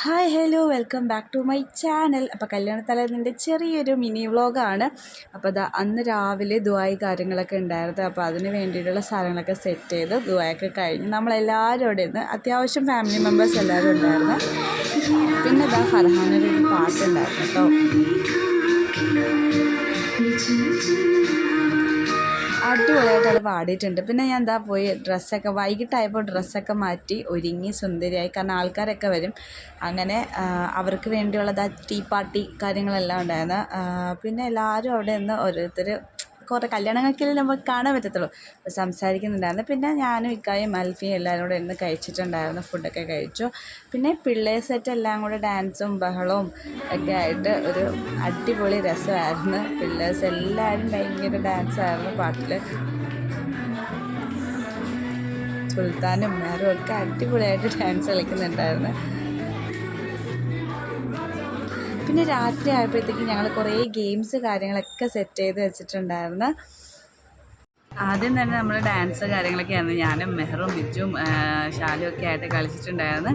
Hi hello welcome back to my channel അപ്പോൾ കല്യാണത്തലേന്നിന്റെ ചെറിയൊരു മിനി വ്ളോഗാണ് അപ്പോൾ അത് അന്ന് രാവിലെ ദുബായ് കാര്യങ്ങളൊക്കെ ഉണ്ടായിരുന്നു. അപ്പോൾ അതിന് വേണ്ടിയിട്ടുള്ള സാധനങ്ങളൊക്കെ സെറ്റ് ചെയ്ത് ദുബായൊക്കെ കഴിഞ്ഞ് നമ്മളെല്ലാവരും അവിടെ ഇരുന്ന് അത്യാവശ്യം ഫാമിലി മെമ്പേഴ്സ് എല്ലാവരും ഉണ്ടായിരുന്നു. പിന്നെ ഇതാ ഫർഹാനൊരു പാട്ടുണ്ടായിരുന്നു കേട്ടോ. അടിപൊളിയായിട്ട് പാടിയിട്ടുണ്ട്. പിന്നെ ഞാൻ എന്താ പോയി ഡ്രസ്സൊക്കെ വൈകിട്ടായപ്പോൾ ഡ്രസ്സൊക്കെ മാറ്റി ഒരുങ്ങി സുന്ദരിയായി. കാരണം ആൾക്കാരൊക്കെ വരും. അങ്ങനെ അവർക്ക് വേണ്ടിയുള്ളത് ആ ടീ പാർട്ടി കാര്യങ്ങളെല്ലാം ഉണ്ടായിരുന്നു. പിന്നെ എല്ലാവരും അവിടെ നിന്ന് ഓരോരുത്തർ കുറേ കല്യാണങ്ങൾക്കല്ലേ നമുക്ക് കാണാൻ പറ്റത്തുള്ളൂ. അപ്പോൾ സംസാരിക്കുന്നുണ്ടായിരുന്നു. പിന്നെ ഞാനും ഇക്കായും അൽഫിയും എല്ലാവരും കൂടെ ഇരുന്ന് കഴിച്ചിട്ടുണ്ടായിരുന്നു. ഫുഡൊക്കെ കഴിച്ചു. പിന്നെ പിള്ളേർ സെറ്റ് എല്ലാം കൂടെ ഡാൻസും ബഹളവും ഒക്കെ ആയിട്ട് ഒരു അടിപൊളി രസമായിരുന്നു. പിള്ളേഴ്സ് എല്ലാവരും ഭയങ്കര ഡാൻസായിരുന്നു പാട്ടിൽ സുൽത്താനും മാരും ഒക്കെ അടിപൊളിയായിട്ട് ഡാൻസ് കളിക്കുന്നുണ്ടായിരുന്നു. പിന്നെ രാത്രി ആയപ്പോഴത്തേക്ക് ഞങ്ങൾ കുറേ ഗെയിംസ് കാര്യങ്ങളൊക്കെ സെറ്റ് ചെയ്ത് വെച്ചിട്ടുണ്ടായിരുന്നു. ആദ്യം തന്നെ നമ്മൾ ഡാൻസ് കാര്യങ്ങളൊക്കെയായിരുന്നു. ഞാനും മെഹറും ബിജും ഷാലും ഒക്കെ ആയിട്ട് കളിച്ചിട്ടുണ്ടായിരുന്നു.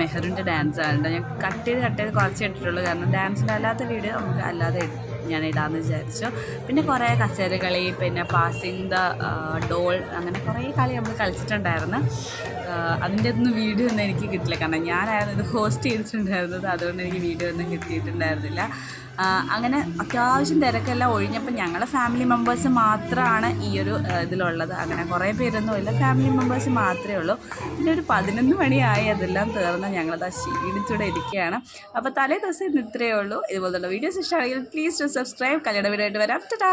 മെഹറിന്റെ ഡാൻസ് ആയിരുന്നു ഞാൻ കട്ട് ചെയ്ത് കട്ട് ചെയ്ത് കുറച്ച് ഇട്ടിട്ടുള്ളൂ. കാരണം ഡാൻസിന്റെ അല്ലാത്ത വീഡിയോ നമുക്ക് അല്ലാതെ ഞാൻ ഇടാമെന്ന് വിചാരിച്ചു. പിന്നെ കുറേ കസേര കളി പിന്നെ പാസിങ് ദ ഡോൾ അങ്ങനെ കുറേ കളി നമ്മൾ കളിച്ചിട്ടുണ്ടായിരുന്നു. അതിന്റെ ഒന്നും വീഡിയോ ഒന്നും എനിക്ക് കിട്ടില്ല. കാരണം ഞാനായിരുന്നു ഇത് ഹോസ്റ്റ് ചെയ്തിട്ടുണ്ടായിരുന്നത്. അതുകൊണ്ട് എനിക്ക് വീഡിയോ ഒന്നും കിട്ടിയിട്ടുണ്ടായിരുന്നില്ല. അങ്ങനെ അത്യാവശ്യം തിരക്കെല്ലാം ഒഴിഞ്ഞപ്പോൾ ഞങ്ങളെ ഫാമിലി മെമ്പേഴ്സ് മാത്രമാണ് ഈ ഒരു ഇതിലുള്ളത്. അങ്ങനെ കുറേ പേരൊന്നും ഇല്ല. ഫാമിലി മെമ്പേഴ്സ് മാത്രമേ ഉള്ളൂ. പിന്നെ ഒരു പതിനൊന്ന് മണിയായി അതെല്ലാം തീർന്ന് ഞങ്ങളത് ക്ഷീണിച്ചൂടെ ഇരിക്കുകയാണ്. അപ്പോൾ തലേ ദിവസം ഇന്ന് ഇത്രയേ ഉള്ളൂ. ഇതുപോലുള്ള വീഡിയോസ് ഇഷ്ടമാണെങ്കിൽ പ്ലീസ് ടു സബ്സ്ക്രൈബ് കല്യാണ വീഡിയോ ആയിട്ട് വരാം. ടാ